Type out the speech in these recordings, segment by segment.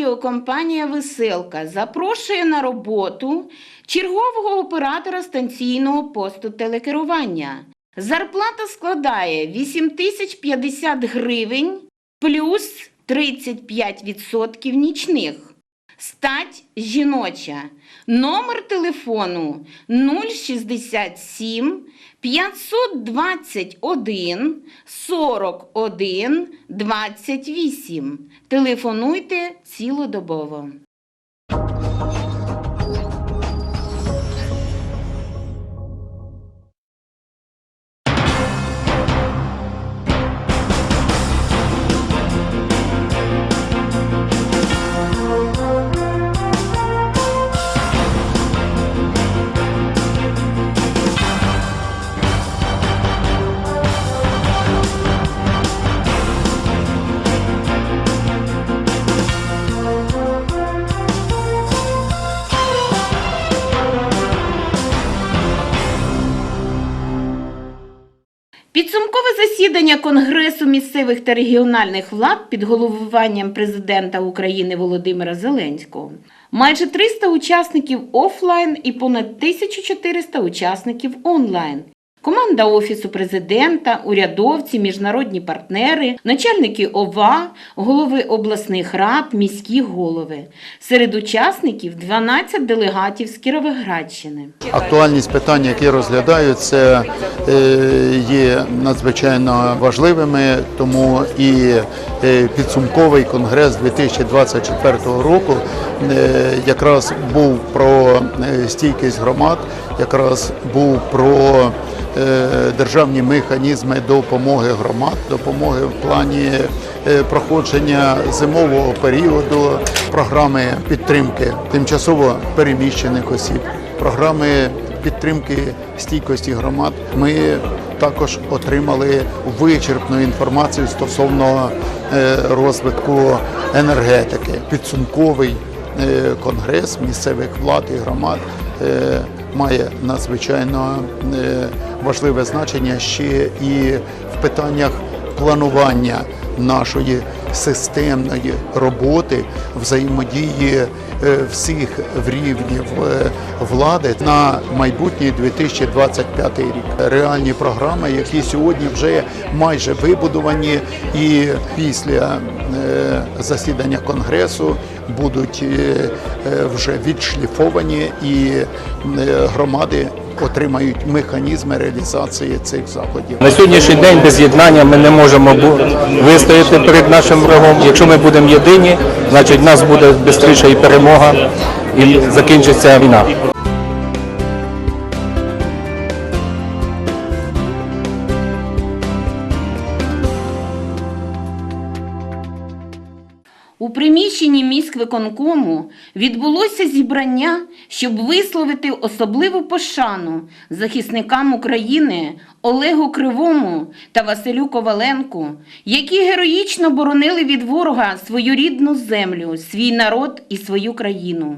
Телерадіокомпанія Веселка запрошує на роботу чергового оператора станційного посту телекерування. Зарплата складає 8050 гривень плюс 35% нічних. Стать жіноча. Номер телефону 067 521 41 28. Телефонуйте цілодобово. Підсумкове засідання Конгресу місцевих та регіональних влад під головуванням президента України Володимира Зеленського. Майже 300 учасників офлайн і понад 1400 учасників онлайн. Команда Офісу президента, урядовці, міжнародні партнери, начальники ОВА, голови обласних рад, міські голови. Серед учасників 12 делегатів з Кіровоградщини. Актуальність питань, які розглядають, це е, є надзвичайно важливими, тому і е, підсумковий конгрес 2024 року е, якраз був про стійкість громад, якраз був про е, державні механізми допомоги громад, допомоги в плані е, проходження зимового періоду, програми підтримки тимчасово переміщених осіб програми підтримки стійкості громад. Ми також отримали вичерпну інформацію стосовно е, розвитку енергетики. Підсумковий конгрес місцевих влад і громад має надзвичайно е, важливе значення ще і в питаннях планування нашої системної роботи, взаємодії всіх рівнів е, влади на майбутній 2025 рік. Реальні програми, які сьогодні вже майже вибудовані, і після е, засідання конгресу будуть е, е, вже відшліфовані, і е, громади отримають механізми реалізації цих заходів. На сьогоднішній день без єднання ми не можемо вистояти перед нашим врагом. Якщо ми будемо єдині, значить нас буде швидше і перемога, і закінчиться війна. Міськвиконкому відбулося зібрання, щоб висловити особливу пошану захисникам України Олегу Кривому та Василю Коваленку, які героїчно боронили від ворога свою рідну землю, свій народ і свою країну.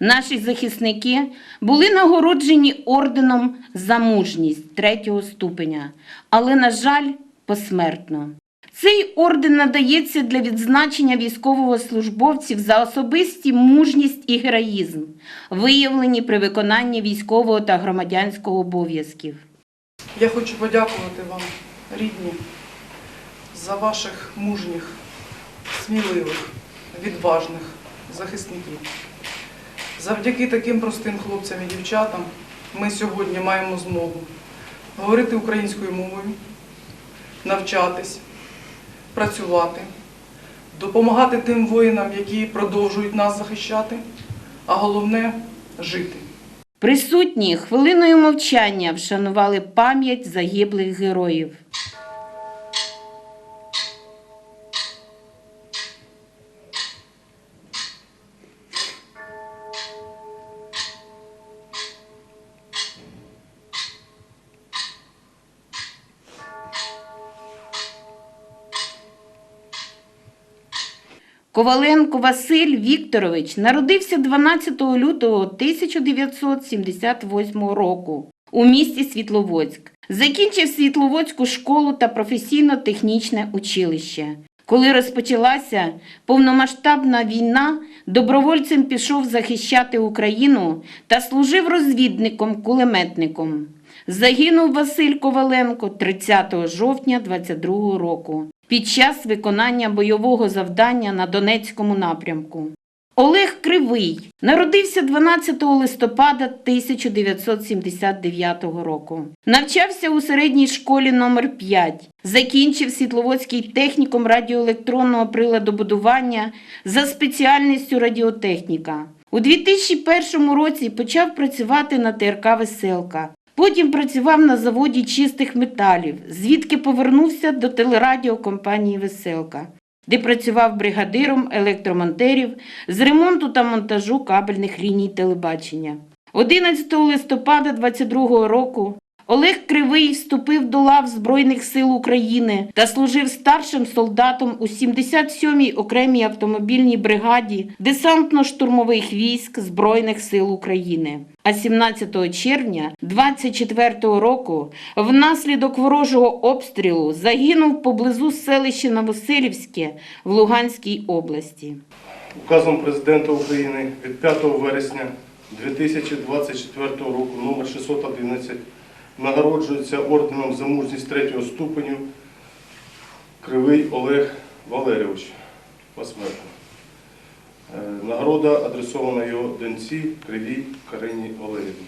Наші захисники були нагороджені орденом за мужність третього ступеня, але, на жаль, посмертно. Цей орден надається для відзначення військовослужбовців за особисті мужність і героїзм, виявлені при виконанні військового та громадянського обов'язків. Я хочу подякувати вам, рідні, за ваших мужніх, сміливих, відважних захисників. Завдяки таким простим хлопцям і дівчатам ми сьогодні маємо змогу говорити українською мовою, навчатись, працювати, допомагати тим воїнам, які продовжують нас захищати, а головне жити. Присутні хвилиною мовчання вшанували пам'ять загиблих героїв. Коваленко Василь Вікторович народився 12 лютого 1978 року у місті Світловодськ. Закінчив Світловодську школу та професійно-технічне училище. Коли розпочалася повномасштабна війна, добровольцем пішов захищати Україну та служив розвідником-кулеметником. Загинув Василь Коваленко 30 жовтня 22 року під час виконання бойового завдання на Донецькому напрямку. Олег Кривий народився 12 листопада 1979 року. Навчався у середній школі номер 5 Закінчив Світловодський технікум радіоелектронного приладобудування за спеціальністю радіотехніка. У 2001 році почав працювати на ТРК Веселка. Потім працював на заводі чистих металів, звідки повернувся до телерадіокомпанії Веселка де працював бригадиром електромонтерів з ремонту та монтажу кабельних ліній телебачення. 11 листопада 22 року Олег Кривий вступив до лав Збройних сил України та служив старшим солдатом у 77-й окремій автомобільній бригаді десантно-штурмових військ Збройних сил України. А 17 червня 24 року внаслідок ворожого обстрілу загинув поблизу селища Новоселівське в Луганській області. Указом Президента України від 5 вересня 2024 року номер 611 нагороджується орденом за мужність третього ступеню Кривий Олег Валерійович посмертно. Е, Нагорода адресована його доньці Кривій Карині Валерівні.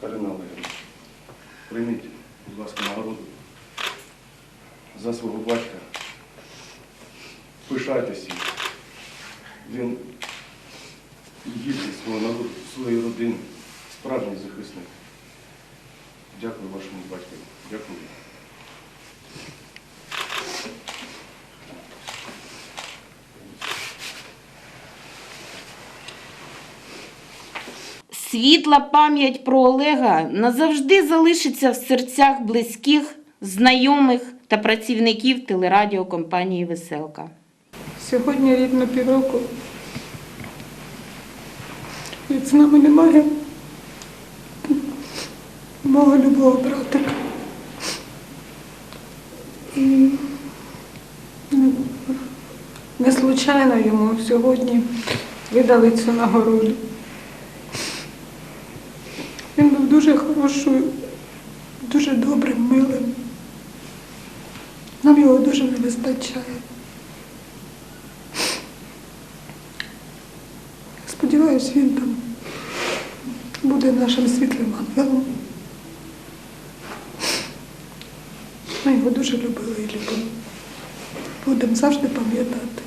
Карина Валерівна, прийміть, будь ласка, нагороду за свого батька. Пишайтеся. Він свого народу, своєї родини, справжній захисник. Дякую вашому батькові. Дякую. Світла пам'ять про Олега назавжди залишиться в серцях близьких, знайомих та працівників телерадіокомпанії Веселка. Сьогодні рівно півроку. Нами немає мого любого братика. І не случайно йому сьогодні видали цю нагороду. Він був дуже хорошою, дуже добрим, милим. Нам його дуже не вистачає. Сподіваюсь, він там буде нашим світлим ангелом. Ми його дуже любили і любимо. Будемо завжди пам'ятати.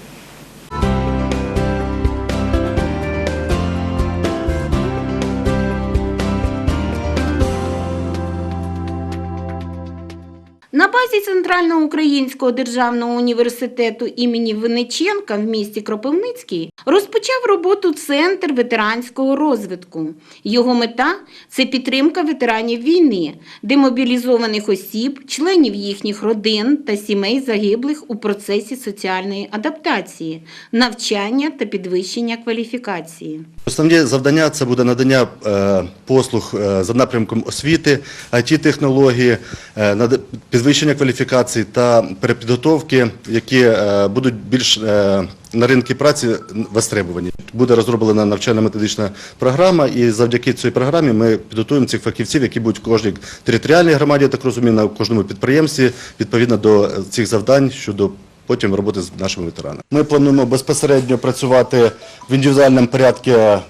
На базі Центрального українського державного університету імені Винниченка в місті Кропивницький розпочав роботу Центр ветеранського розвитку. Його мета це підтримка ветеранів війни, демобілізованих осіб, членів їхніх родин та сімей загиблих у процесі соціальної адаптації, навчання та підвищення кваліфікації. Основні завдання це буде надання е, послуг е, за напрямком освіти, it технології над- підвищення кваліфікації та перепідготовки, які е, будуть більш е, на ринку праці востребовані. Буде розроблена навчально-методична програма, і завдяки цій програмі ми підготуємо цих фахівців, які будуть в кожній територіальній громаді, так розумію, на кожному підприємстві відповідно до цих завдань щодо потім роботи з нашими ветеранами. Ми плануємо безпосередньо працювати в індивідуальному порядку е,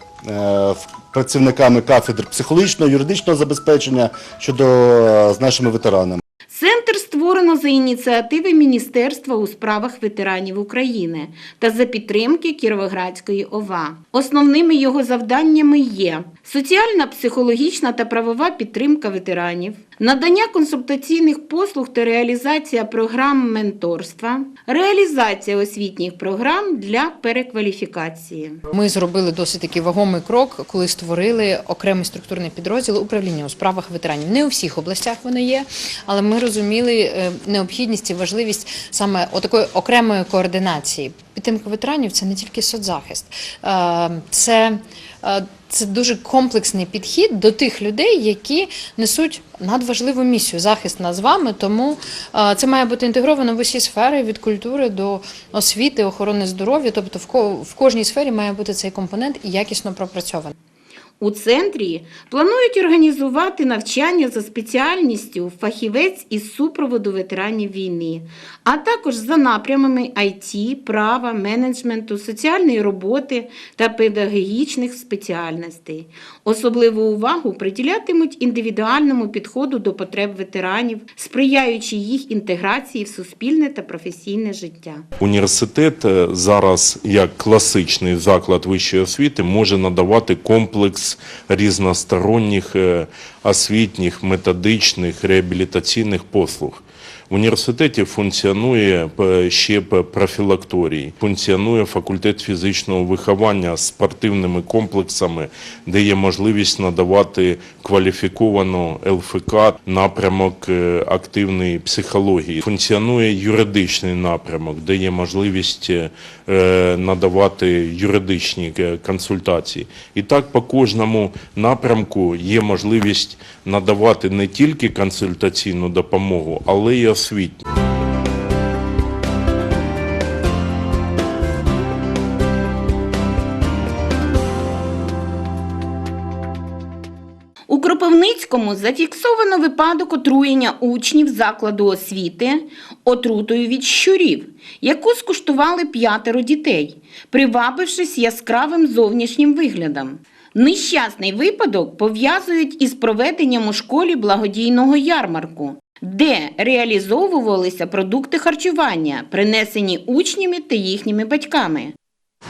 в- працівниками кафедр психологічного, юридичного забезпечення щодо е, з нашими ветеранами. Центр створено за ініціативи Міністерства у справах ветеранів України та за підтримки Кіровоградської ОВА. Основними його завданнями є соціальна, психологічна та правова підтримка ветеранів, надання консультаційних послуг та реалізація програм менторства, реалізація освітніх програм для перекваліфікації. Ми зробили досить такий вагомий крок, коли створили окремий структурний підрозділ управління у справах ветеранів. Не у всіх областях воно є, але ми розуміли е, необхідність і важливість саме отакої окремої координації. Підтримка ветеранів це не тільки соцзахист, Е, це е, це дуже комплексний підхід до тих людей, які несуть надважливу місію захист нас з вами. Тому е, це має бути інтегровано в усі сфери від культури до освіти, охорони здоров'я. Тобто, в ко- в кожній сфері має бути цей компонент і якісно пропрацьований. У центрі планують організувати навчання за спеціальністю фахівець із супроводу ветеранів війни, а також за напрямами IT, права, менеджменту, соціальної роботи та педагогічних спеціальностей. Особливу увагу приділятимуть індивідуальному підходу до потреб ветеранів, сприяючи їх інтеграції в суспільне та професійне життя. Університет е, зараз, як класичний заклад вищої освіти, може надавати комплекс різносторонніх е, освітніх, методичних, реабілітаційних послуг. В університеті функціонує е, ще п- профілакторій, функціонує факультет фізичного виховання з спортивними комплексами, де є можливість надавати кваліфіковану ЛФК, напрямок е, активної психології. Функціонує юридичний напрямок, де є можливість е, надавати юридичні консультації. І так по кожному напрямку є можливість надавати не тільки консультаційну допомогу, але й освітню. У Кропивницькому зафіксовано випадок отруєння учнів закладу освіти отрутою від щурів, яку скуштували п'ятеро дітей, привабившись яскравим зовнішнім виглядом. Нещасний випадок пов'язують із проведенням у школі благодійного ярмарку, де реалізовувалися продукти харчування, принесені учнями та їхніми батьками.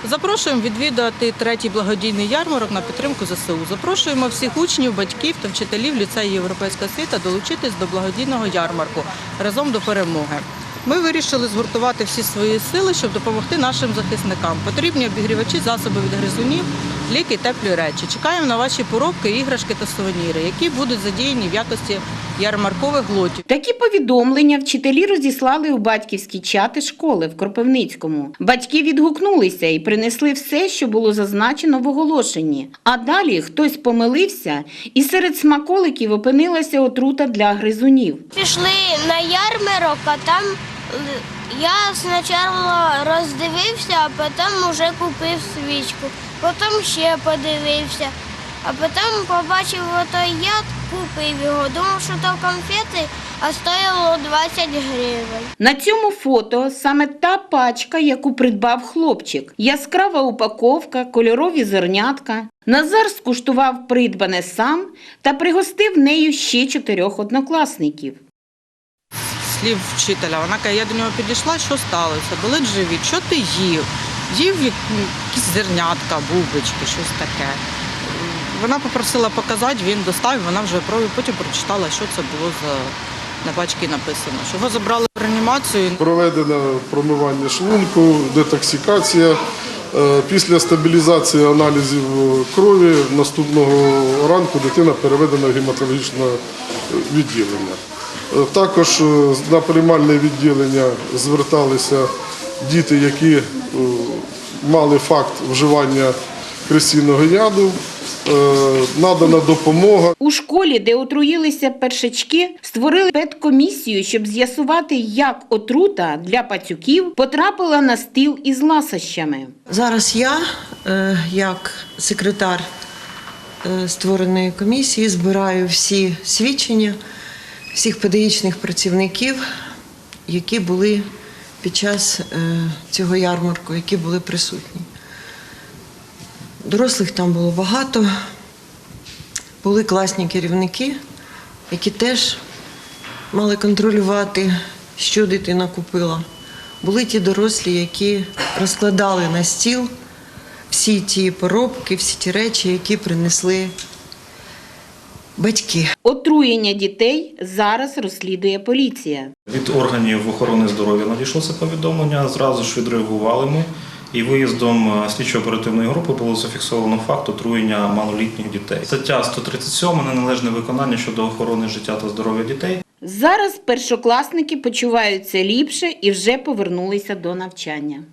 Запрошуємо відвідати третій благодійний ярмарок на підтримку ЗСУ. Запрошуємо всіх учнів, батьків та вчителів ліцею Європейська світа долучитись до благодійного ярмарку разом до перемоги. Ми вирішили згуртувати всі свої сили, щоб допомогти нашим захисникам. Потрібні обігрівачі, засоби від гризунів, ліки, теплі речі. Чекаємо на ваші поробки, іграшки та сувеніри, які будуть задіяні в якості ярмаркових лотів. Такі повідомлення вчителі розіслали у батьківські чати школи в Кропивницькому. Батьки відгукнулися і принесли все, що було зазначено в оголошенні. А далі хтось помилився, і серед смаколиків опинилася отрута для гризунів. Пішли на ярмарок, а там я спочатку роздивився, а потім вже купив свічку. Потім ще подивився, а потім побачив отой яд, купив його. Думав, що то конфети, а стояло 20 гривень. На цьому фото саме та пачка, яку придбав хлопчик. Яскрава упаковка, кольорові зернятка. Назар скуштував придбане сам та пригостив нею ще чотирьох однокласників. Слів вчителя. Вона каже, я до нього підійшла, що сталося? Болить живіт, що ти їв? Їв якісь зернятка, бубочки, щось таке. Вона попросила показати, він достав, вона вже пробувала, потім прочитала, що це було за на пачці написано. Що його забрали в реанімацію. Проведено промивання шлунку, детоксикація. Е, Після стабілізації аналізів крові наступного ранку дитина переведена в гематологічне відділення. Е, Також е, на приймальне відділення зверталися діти, які е, мали факт вживання кресійного яду. Надана допомога. У школі, де отруїлися першачки, створили педкомісію, щоб з'ясувати, як отрута для пацюків потрапила на стіл із ласощами. Зараз я, як секретар створеної комісії, збираю всі свідчення всіх педагогічних працівників, які були під час е, цього ярмарку, які були присутні. Дорослих там було багато, були класні керівники, які теж мали контролювати, що дитина купила. Були ті дорослі, які розкладали на стіл всі ті поробки, всі ті речі, які принесли батьки. Отруєння дітей зараз розслідує поліція. Від органів охорони здоров'я надійшло це повідомлення. Зразу ж відреагували ми. І виїздом е, слідчо-оперативної групи було зафіксовано факт отруєння малолітніх дітей. Стаття 137 неналежне виконання щодо охорони життя та здоров'я дітей. Зараз першокласники почуваються ліпше і вже повернулися до навчання.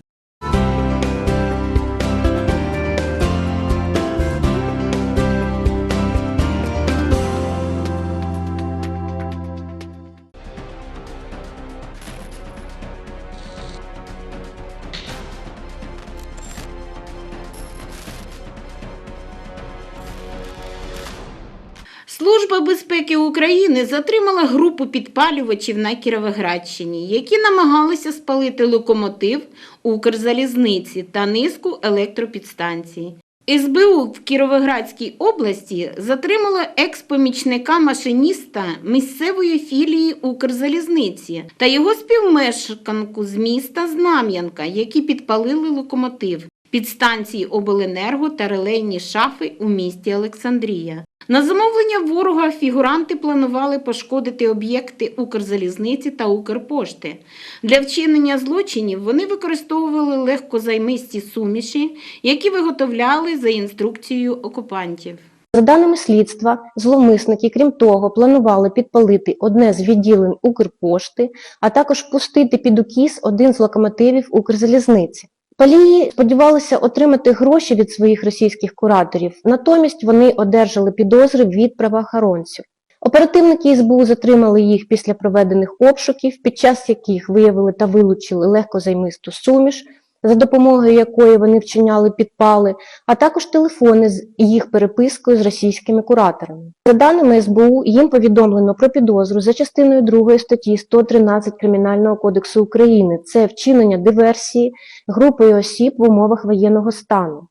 Служба безпеки України затримала групу підпалювачів на Кіровоградщині, які намагалися спалити локомотив Укрзалізниці та низку електропідстанцій. СБУ в Кіровоградській області затримало екс-помічника машиніста місцевої філії Укрзалізниці та його співмешканку з міста Знам'янка, які підпалили локомотив підстанції Обленерго та релейні шафи у місті Олександрія. На замовлення ворога фігуранти планували пошкодити об'єкти Укрзалізниці та Укрпошти. Для вчинення злочинів вони використовували легкозаймисті суміші, які виготовляли за інструкцією окупантів. За даними слідства, зловмисники, крім того, планували підпалити одне з відділень Укрпошти, а також пустити під укіс один з локомотивів Укрзалізниці. Палії сподівалися отримати гроші від своїх російських кураторів, натомість вони одержали підозри від правоохоронців. Оперативники СБУ затримали їх після проведених обшуків, під час яких виявили та вилучили легкозаймисту суміш, за допомогою якої вони вчиняли підпали, а також телефони з їх перепискою з російськими кураторами. За даними СБУ, їм повідомлено про підозру за частиною 2 статті 113 Кримінального кодексу України. Це вчинення диверсії групою осіб в умовах воєнного стану.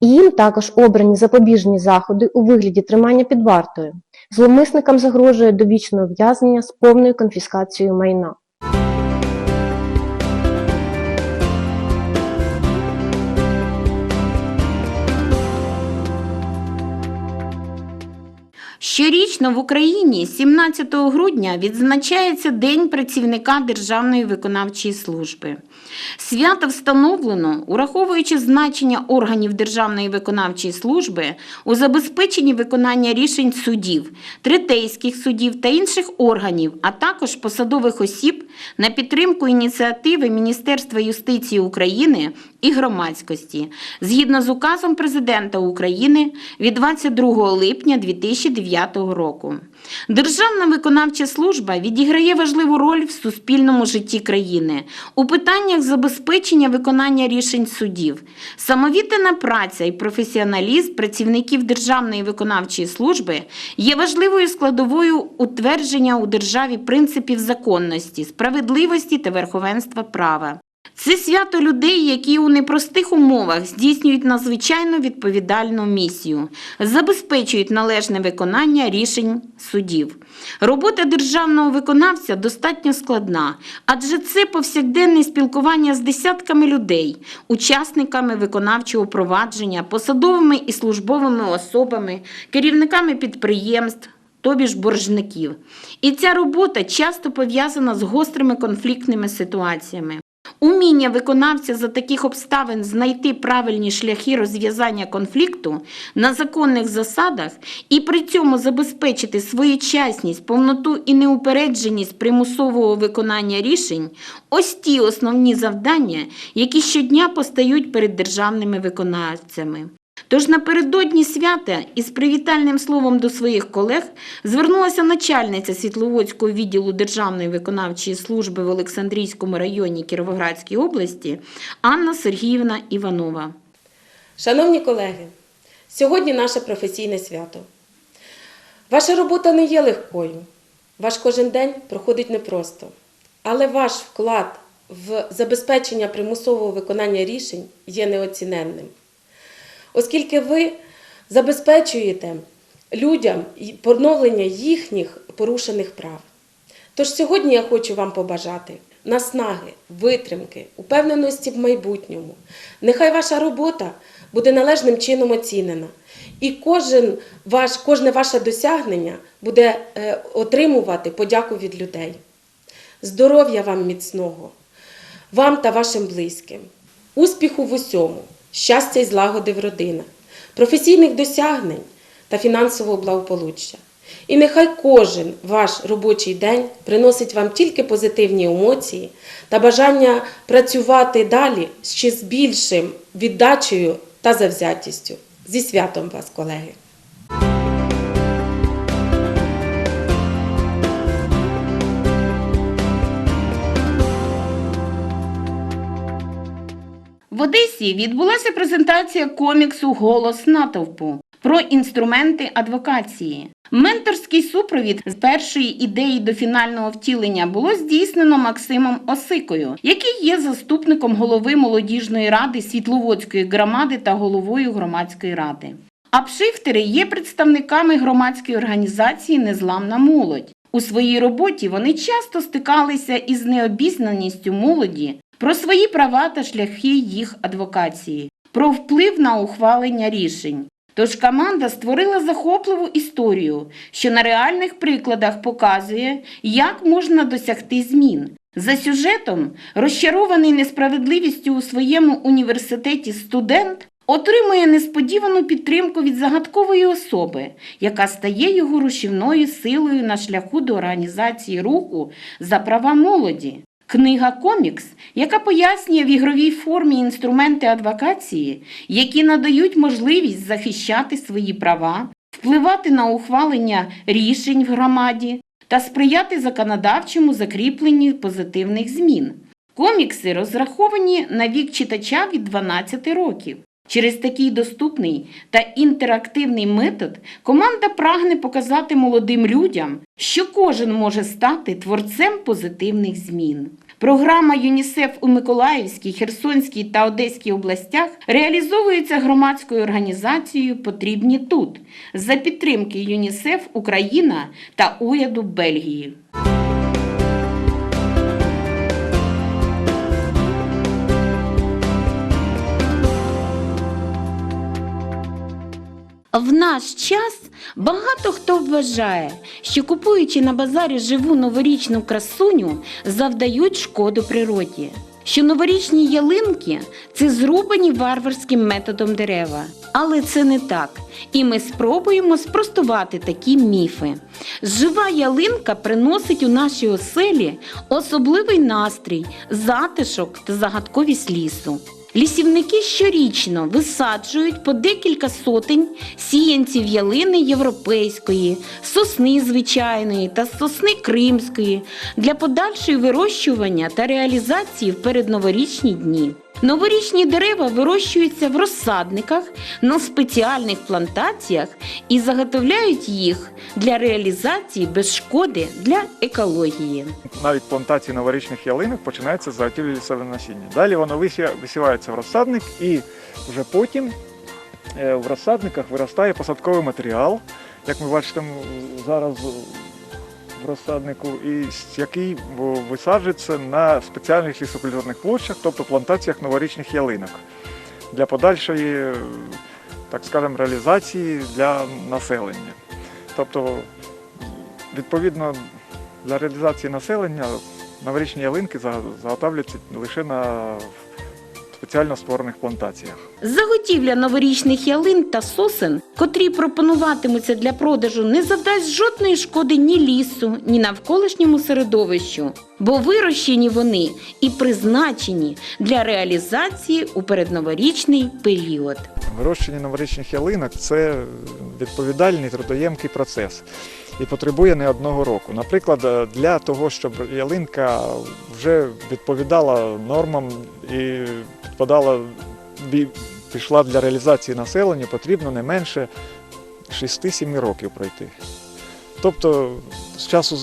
Їм також обрані запобіжні заходи у вигляді тримання під вартою. Зловмисникам загрожує довічне ув'язнення з повною конфіскацією майна. Щорічно в Україні 17 грудня відзначається День працівника Державної виконавчої служби. Свято встановлено, ураховуючи значення органів Державної виконавчої служби у забезпеченні виконання рішень судів, третейських судів та інших органів, а також посадових осіб на підтримку ініціативи Міністерства юстиції України і громадськості згідно з указом Президента України від 22 липня 2009 року. Державна виконавча служба відіграє важливу роль в суспільному житті країни у питаннях забезпечення виконання рішень судів. Самовіддана праця і професіоналізм працівників Державної виконавчої служби є важливою складовою утвердження у державі принципів законності, справедливості та верховенства права. Це свято людей, які у непростих умовах здійснюють надзвичайно відповідальну місію, забезпечують належне виконання рішень судів. Робота державного виконавця достатньо складна, адже це повсякденне спілкування з десятками людей, учасниками виконавчого провадження, посадовими і службовими особами, керівниками підприємств. Тобі ж боржників. І ця робота часто пов'язана з гострими конфліктними ситуаціями. Уміння виконавця за таких обставин знайти правильні шляхи розв'язання конфлікту на законних засадах і при цьому забезпечити своєчасність, повноту і неупередженість примусового виконання рішень ось ті основні завдання, які щодня постають перед державними виконавцями. Тож напередодні свята із привітальним словом до своїх колег звернулася начальниця Світловодського відділу Державної виконавчої служби в Олександрійському районі Кіровоградської області Анна Сергіївна Іванова. Шановні колеги, сьогодні наше професійне свято. Ваша робота не є легкою. Ваш кожен день проходить непросто. Але ваш вклад в забезпечення примусового виконання рішень є неоціненним. Оскільки ви забезпечуєте людям поновлення їхніх порушених прав. Тож сьогодні я хочу вам побажати наснаги, витримки, упевненості в майбутньому. Нехай ваша робота буде належним чином оцінена. І кожен ваш, кожне ваше досягнення буде е, отримувати подяку від людей. Здоров'я вам міцного, вам та вашим близьким, успіху в усьому, щастя і злагоди в родинах, професійних досягнень та фінансового благополуччя. І нехай кожен ваш робочий день приносить вам тільки позитивні емоції та бажання працювати далі ще з більшим віддачею та завзятістю. Зі святом вас, колеги! Одесі відбулася презентація коміксу Голос натовпу. про інструменти адвокації. Менторський супровід з першої ідеї до фінального втілення було здійснено Максимом Осикою, який є заступником голови молодіжної ради Світловодської громади та головою громадської ради. Апшифтери є представниками громадської організації Незламна молодь. У своїй роботі вони часто стикалися із необізнаністю молоді про свої права та шляхи їх адвокації, про вплив на ухвалення рішень. Тож команда створила захопливу історію, що на реальних прикладах показує, як можна досягти змін. За сюжетом, розчарований несправедливістю у своєму університеті студент отримує несподівану підтримку від загадкової особи, яка стає його рушівною силою на шляху до організації руху за права молоді. Книга комікс, яка пояснює в ігровій формі інструменти адвокації, які надають можливість захищати свої права, впливати на ухвалення рішень в громаді та сприяти законодавчому закріпленню позитивних змін. Комікси розраховані на вік читача від 12 років. Через такий доступний та інтерактивний метод команда прагне показати молодим людям, що кожен може стати творцем позитивних змін. Програма ЮНІСЕФ у Миколаївській, Херсонській та Одеській областях реалізовується громадською організацією Потрібні тут за підтримки ЮНІСЕФ Україна та уряду Бельгії. В наш час багато хто вважає, що купуючи на базарі живу новорічну красуню, завдають шкоду природі. Що новорічні ялинки це зрубані варварським методом дерева. Але це не так. І ми спробуємо спростувати такі міфи. Жива ялинка приносить у нашій оселі особливий настрій, затишок та загадковість лісу. Лісівники щорічно висаджують по декілька сотень сіянців ялини європейської, сосни звичайної та сосни кримської для подальшої вирощування та реалізації в передноворічні дні. Новорічні дерева вирощуються в розсадниках на спеціальних плантаціях і заготовляють їх для реалізації без шкоди для екології. навіть плантації новорічних ялинок починаються з заготівлі лісового насіння. Далі воно висі- висівається в розсадник і вже потім е, в розсадниках виростає посадковий матеріал, як ми бачите зараз розсаднику, і який висаджується на спеціальних лісокультурних площах, тобто плантаціях новорічних ялинок для подальшої, так скажемо, реалізації для населення. Тобто, відповідно, для реалізації населення новорічні ялинки за- заготовлюються лише на спеціально створених плантаціях. Заготівля новорічних ялин та сосен, котрі пропонуватимуться для продажу, не завдасть жодної шкоди ні лісу, ні навколишньому середовищу, бо вирощені вони і призначені для реалізації у передноворічний період. Вирощення новорічних ялинок це відповідальний трудоємкий процес і потребує не одного року. Наприклад, для того, щоб ялинка вже відповідала нормам і підпадала, пішла для реалізації населення, потрібно не менше 6-7 років пройти. Тобто з часу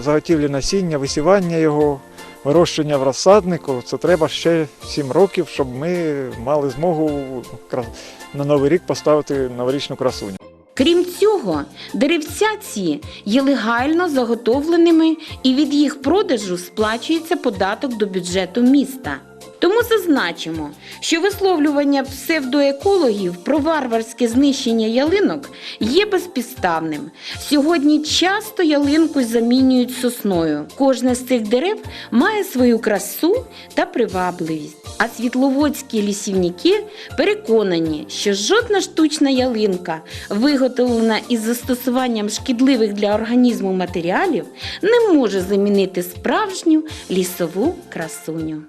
заготівлі насіння, висівання його, вирощення в розсаднику, це треба ще 7 років, щоб ми мали змогу на Новий рік поставити новорічну красуню. Крім цього, деревця ці є легально заготовленими і від їх продажу сплачується податок до бюджету міста. Тому зазначимо, що висловлювання псевдоекологів про варварське знищення ялинок є безпідставним. Сьогодні часто ялинку замінюють сосною. Кожне з цих дерев має свою красу та привабливість. А світловодські лісівники переконані, що жодна штучна ялинка, виготовлена із застосуванням шкідливих для організму матеріалів, не може замінити справжню лісову красуню.